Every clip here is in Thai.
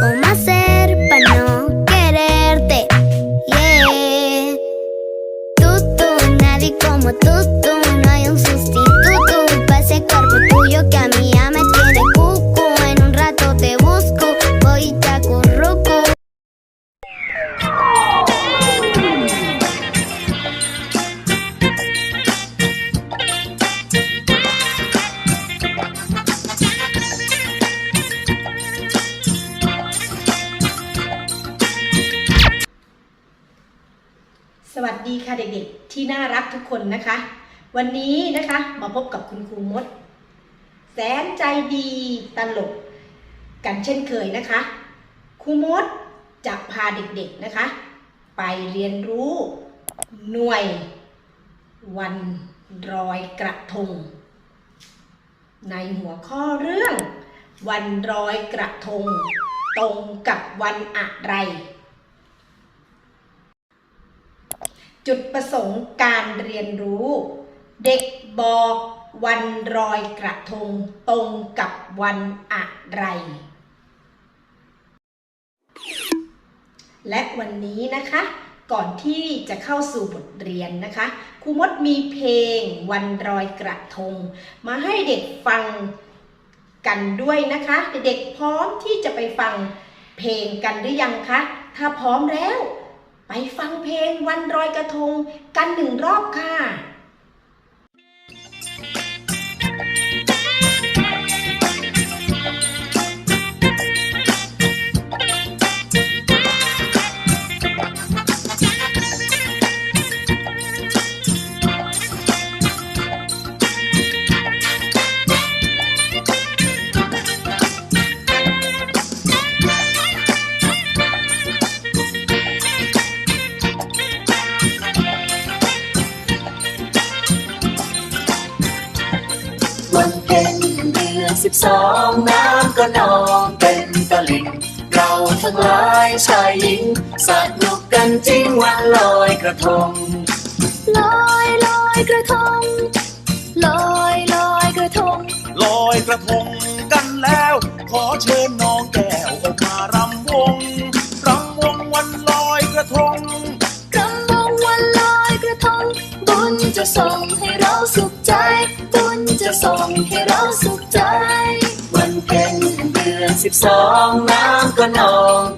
Oh, my. วัสดีค่ะเด็กๆ ที่น่ารักทุกคนนะคะ วันนี้นะคะมาพบกับคุณครูมด แสนใจดีตลก กันเช่นเคยนะคะครูมดจะพาเด็กๆนะคะ ไปเรียนรู้หน่วย วันรอยกระทง ในหัวข้อเรื่อง วันรอยกระทง ตรงกับวันอะไร จุดประสงค์การเรียนรู้ เด็กบอกวันรอยกระทงตรงกับวันอะไร และวันนี้นะคะ ก่อนที่จะเข้าสู่บทเรียนนะคะครูมดมีเพลงวันรอยกระทง มาให้เด็กฟังกันด้วยนะคะ เด็กๆพร้อมที่จะไปฟังเพลงกันหรือยังคะ ถ้าพร้อมแล้ว ไปฟังเพลงวันรอยกระทงกันหนึ่งรอบค่ะ กระทง ลอยลอยกระทง ลอยลอยกระทง ลอยกระทงกันแล้ว ขอเชิญน้องแก้วออกมารำวงรำวงวันลอยกระทงกำลังวันลอยกระทง บุญจะส่งให้เราสุขใจ บุญจะส่งให้เราสุขใจ วันเพ็ญเดือนสิบสองน้ำก็นอง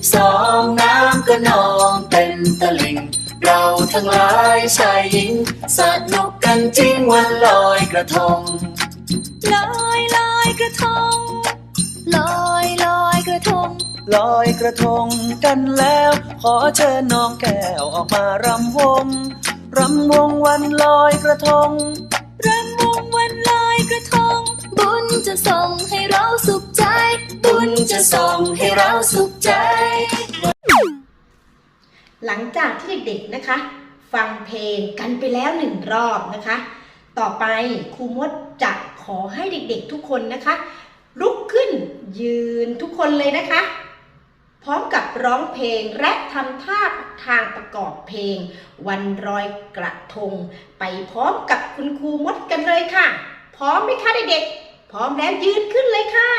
สิบสองน้ำก็นองเต็มตลิ่ง เราทั้งหลายชายหญิง สนุกกันจริงวันลอยกระทง ลอยลอยกระทง ลอยลอยกระทง ลอยกระทงกันแล้ว ขอเชิญน้องแก้วออกมารำวง รำวงวันลอยกระทง รำวงวันลอยกระทง บุญจะส่งให้เราสุข ใจบุญจะส่งให้เราสุขใจ หลังจากที่เด็กๆนะคะ ฟังเพลงกันไปแล้วหนึ่งรอบนะคะ ต่อไปครูมดจะขอให้เด็กๆทุกคนนะคะ ลุกขึ้นยืนทุกคนเลยนะคะ พร้อมกับร้องเพลงและทำท่าทางประกอบเพลง วันรอยกระทง ไปพร้อมกับคุณครูมดกันเลยค่ะ พร้อมไหมคะเด็กๆพร้อมแล้วยืนขึ้นเลยค่ะ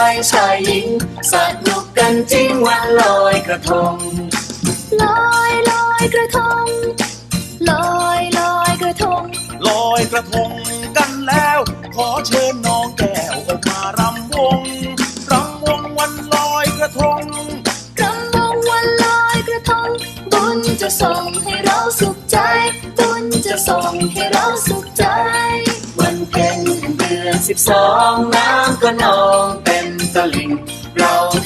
ายชายหญิงสนุกกันจริงวันลอยกระทง ลอยลอยกระทง ลอยลอยกระทง ลอยกระทงกันแล้ว ขอเชิญน้องแก้วออกมารำวงรำวงวันลอยกระทงรำวงวันลอยกระทง บุญจะส่งให้เราสุขใจ บุญจะส่งให้เราสุขใจ วันเพ็ญเดือนสิบสองน้ำก็นอง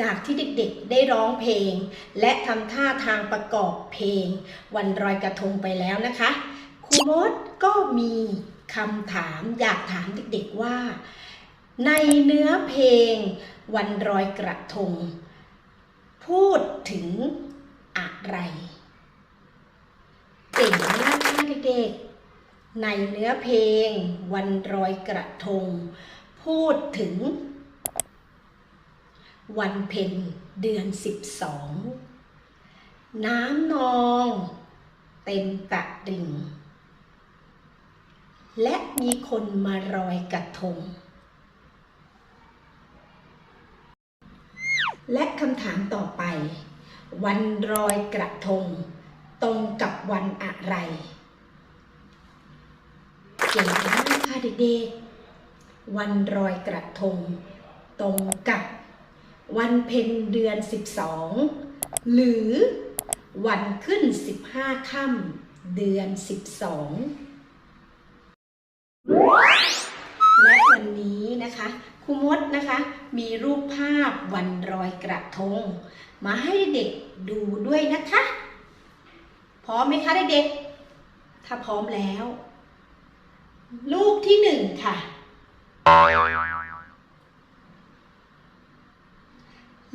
จากที่เด็กๆได้ร้องเพลง และทำท่าทางประกอบเพลง วันรอยกระทงไปแล้วนะคะครูมดก็มีคำถามอยากถามเด็กๆว่า ในเนื้อเพลง วันรอยกระทง พูดถึงอะไรเก่งมากเด็กๆในเนื้อเพลง วันรอยกระทง พูดถึง วันเพ็ญเดือนสิบสองน้ำนองเต็มตะดิ่ง และมีคนมารอยกระทง และคำถามต่อไป วันรอยกระทง ตรงกับวันอะไรเก่งมากค่ะเด็กๆวันรอยกระทง ตรงกับ วันเพ็ญเดือน 12 หรือวันขึ้น 15ค่ำเดือน 12 และวันนี้นะคะครูมดนะคะมีรูปภาพวันรอยกระทง มาให้เด็กดูด้วยนะคะ พร้อมไหมคะเด็กๆถ้าพร้อมแล้ว รูปที่หนึ่งค่ะ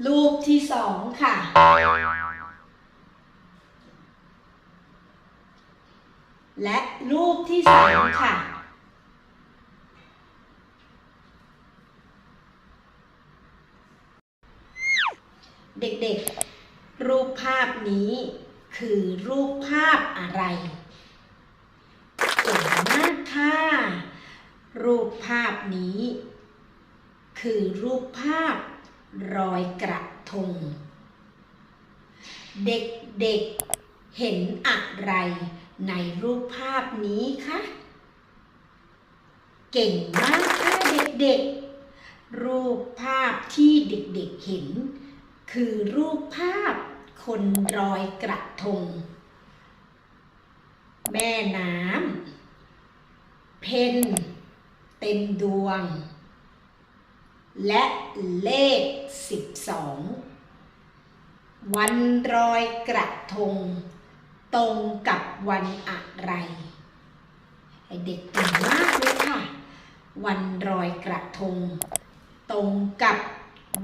รูปที่สองค่ะ และรูปที่สามค่ะ เด็กๆ รูปภาพนี้คือรูปภาพอะไรเก่งมากค่ะ รูปภาพนี้ คือรูปภาพ รอยกระทง เด็กๆเห็นอะไรในรูปภาพนี้คะเก่งมากค่ะเด็กๆ รูปภาพที่เด็กๆเห็น คือรูปภาพคนรอยกระทง แม่น้ำเพนเต็มดวง และเลข 12 วันรอยกระทง ตรงกับวันอะไร เด็กเก่งมากเลยค่ะ วันรอยกระทง ตรงกับ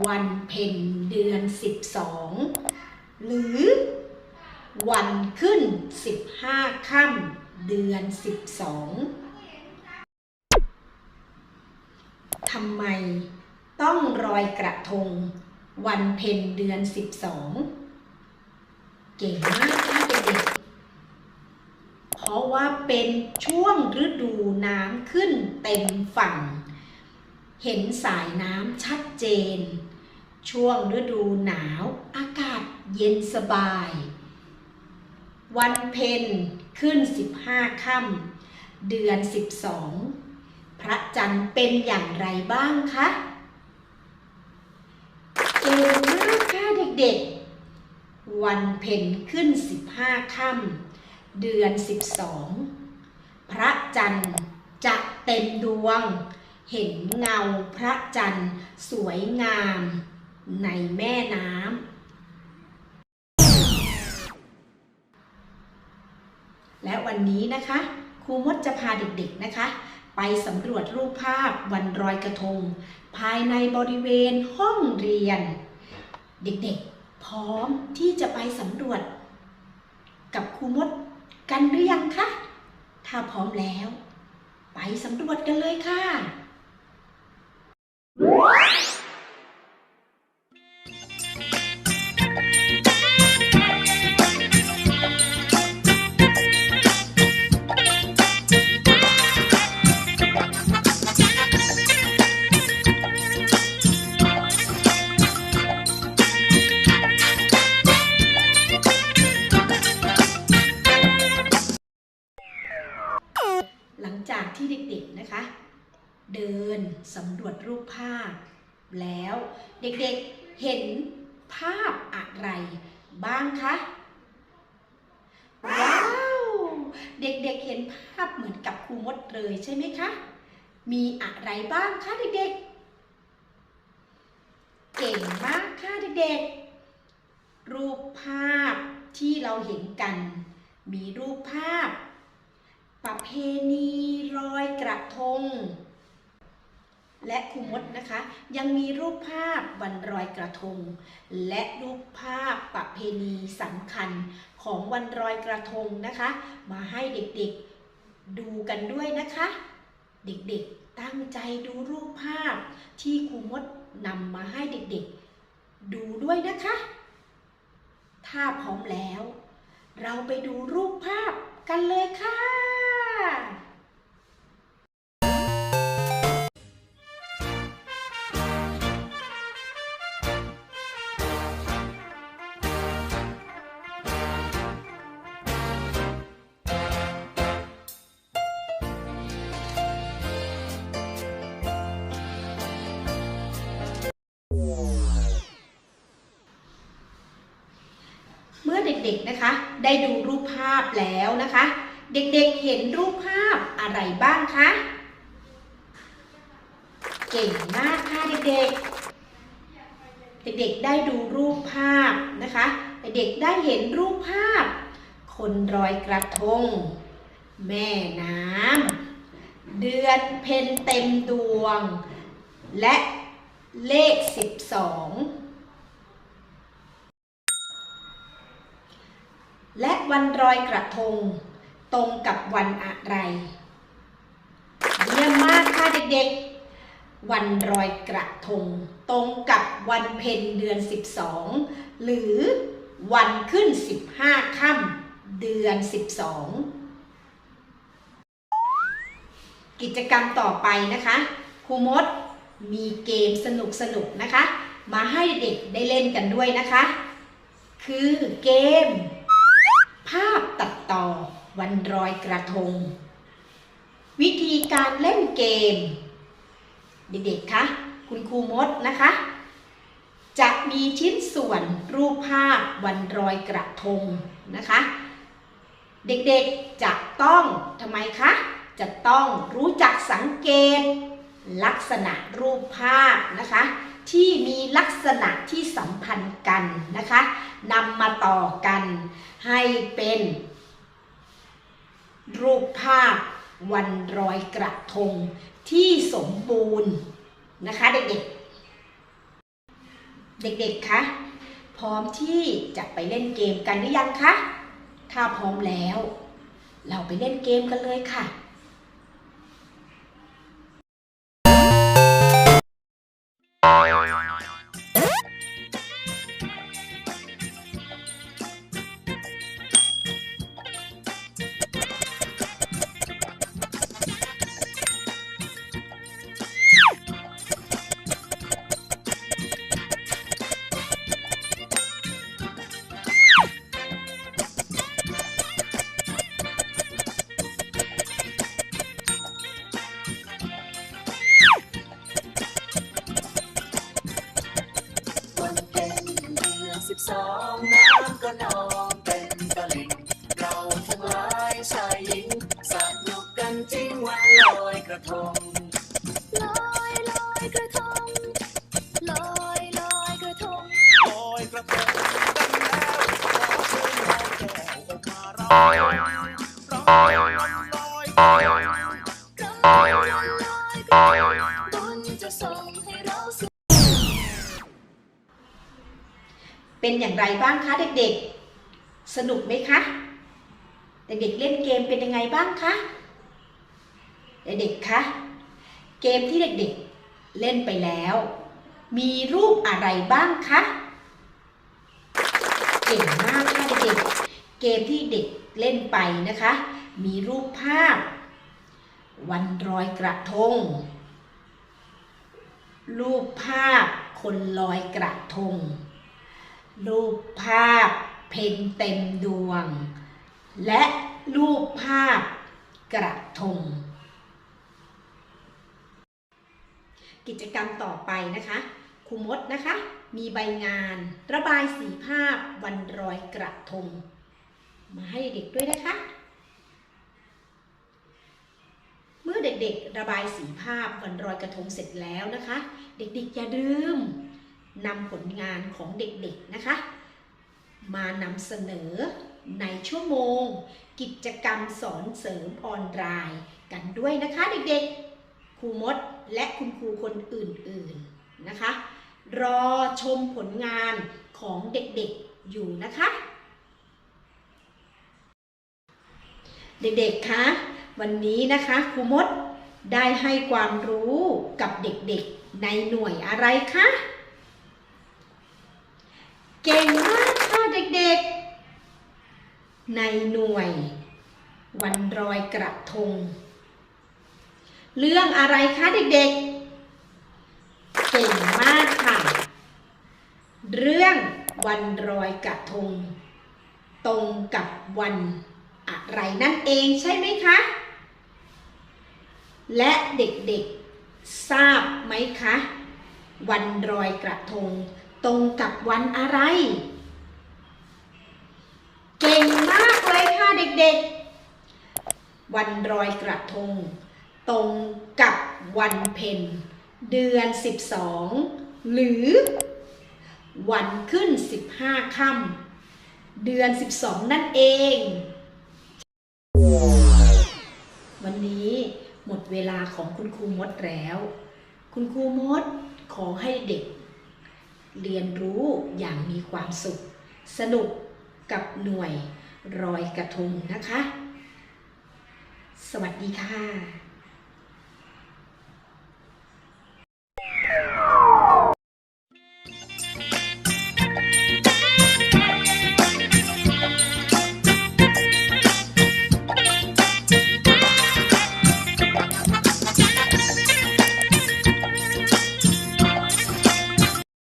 วันเพ็ญเดือน 12 หรือวันขึ้น 15ค่ำเดือน 12ทำไม ต้องรอยกระทง วันเพ็ญเดือน12เก่งมากค่ะเด็กๆเพราะว่าเป็นช่วงฤดูน้ำขึ้นเต็มฝั่ง เห็นสายน้ำชัดเจน ช่วงฤดูหนาวอากาศเย็นสบาย วันเพ็ญขึ้น15ค่ำเดือน12พระจันทร์เป็นอย่างไรบ้างคะ เก่งมากค่ะ เด็ก วันเพ็ญขึ้น15ค่ำเดือน12พระจันทร์จะเต็มดวง เห็นเงาพระจันทร์สวยงามในแม่น้ำ และวันนี้นะคะ ครูมดจะพาเด็กๆนะคะ ไปสำรวจรูปภาพวันรอยกระทง ภายในบริเวณห้องเรียน เด็กๆ พร้อมที่จะไปสำรวจ กับครูมดกันหรือยังคะ ถ้าพร้อมแล้ว ไปสำรวจกันเลยค่ะ เดินสำรวจรูปภาพ แล้วเด็กๆเห็นภาพอะไรบ้างคะ ว้าว เด็กๆเห็นภาพเหมือนกับครูมดเลยใช่ไหมคะ มีอะไรบ้างคะเด็กๆ เก่งมากค่ะเด็กๆ รูปภาพที่เราเห็นกัน มีรูปภาพ ประเพณีลอยกระทง และครูมดนะคะ ยังมีรูปภาพวันลอยกระทง และรูปภาพประเพณีสำคัญของวันลอยกระทงนะคะ มาให้เด็กๆดูกันด้วยนะคะ เด็กๆตั้งใจดูรูปภาพที่ครูมดนำมาให้เด็กๆ ดูด้วยนะคะ ถ้าพร้อมแล้ว เราไปดูรูปภาพกันเลยค่ะ ด็กๆนะคะ ได้ดูรูปภาพแล้วนะคะ เด็กๆเห็นรูปภาพอะไรบ้างคะเก่งมากค่ะเด็กๆ เด็กๆได้ดูรูปภาพนะคะ เด็กๆได้เห็นรูปภาพ คนรอยกระทง แม่น้ำเดือนเพ็ญเต็มดวง และเลข 12 และ วันรอยกระทง ตรงกับวันอะไร เยี่ยมมากค่ะเด็กๆ วันรอยกระทง ตรงกับวันเพ็ญเดือน 12 หรือวันขึ้น 15ค่ำเดือน 12 กิจกรรมต่อไปนะคะครูมดมีเกมสนุกๆนะคะ มาให้เด็กได้เล่นกันด้วยนะคะ คือเกม ภาพตัดต่อวันรอยกระทง วิธีการเล่นเกม เด็กๆคะคุณครูมดนะคะ จะมีชิ้นส่วนรูปภาพวันรอยกระทงนะคะ เด็กๆจะต้องทำไมคะจะต้องรู้จักสังเกต ลักษณะรูปภาพนะคะ ที่มีลักษณะที่สัมพันธ์กันนะคะนำมาต่อกันให้เป็น รูปภาพวันรอยกระทงที่สมบูรณ์นะคะเด็กๆ เด็กๆ คะ พร้อมที่จะไปเล่นเกมกันหรือยังคะ ถ้าพร้อมแล้ว เราไปเล่นเกมกันเลยค่ะ จะส่งให้เราสุขเป็นอย่างไรบ้างคะเด็กๆ สนุกไหมคะ เด็กๆเล่นเกมเป็นยังไงบ้างคะ เด็กๆคะ เกมที่เด็กๆเล่นไปแล้ว มีรูปอะไรบ้างคะ เก่งมากค่ะเด็กๆ เกมที่เด็กเล่นไปนะคะ มีรูปภาพ วันรอยกระทง รูปภาพคนลอยกระทง รูปภาพเพนเต็มดวง และรูปภาพกระทง กิจกรรมต่อไปนะคะครูมดนะคะ มีใบงาน ระบายสีภาพวันรอยกระทง มาให้เด็กด้วยนะคะ เมื่อเด็กๆระบายสีภาพวันรอยกระทงเสร็จแล้วนะคะ เด็กๆอย่าลืมนำผลงานของเด็กๆนะคะ มานำเสนอในชั่วโมง กิจกรรมสอนเสริมออนไลน์กันด้วยนะคะเด็กๆครูมดและคุณครูคนอื่นๆนะคะ รอชมผลงานของเด็กๆอยู่นะคะ เด็กๆคะ วันนี้นะคะครูมดได้ให้ความรู้กับเด็กๆในหน่วยอะไรคะ เก่งมากค่ะเด็กๆ ในหน่วย วันรอยกระทง เรื่องอะไรคะเด็กๆ เก่งมากค่ะ เรื่องวันรอยกระทง ตรงกับวันอะไรนั่นเองใช่ไหมคะ และเด็กๆทราบไหมคะ วันรอยกระทง ตรงกับวันอะไร เก่งมากเลยค่ะเด็กๆ วันรอยกระทง ตรงกับวันเพ็ญเดือน 12 หรือ วันขึ้น 15ค่ำเดือน 12 นั่นเอง วันนี้ หมดเวลาของคุณครูมดแล้ว คุณครูมดขอให้เด็ก เรียนรู้อย่างมีความสุข สนุกกับหน่วยรอยกระทงนะคะ สวัสดีค่ะ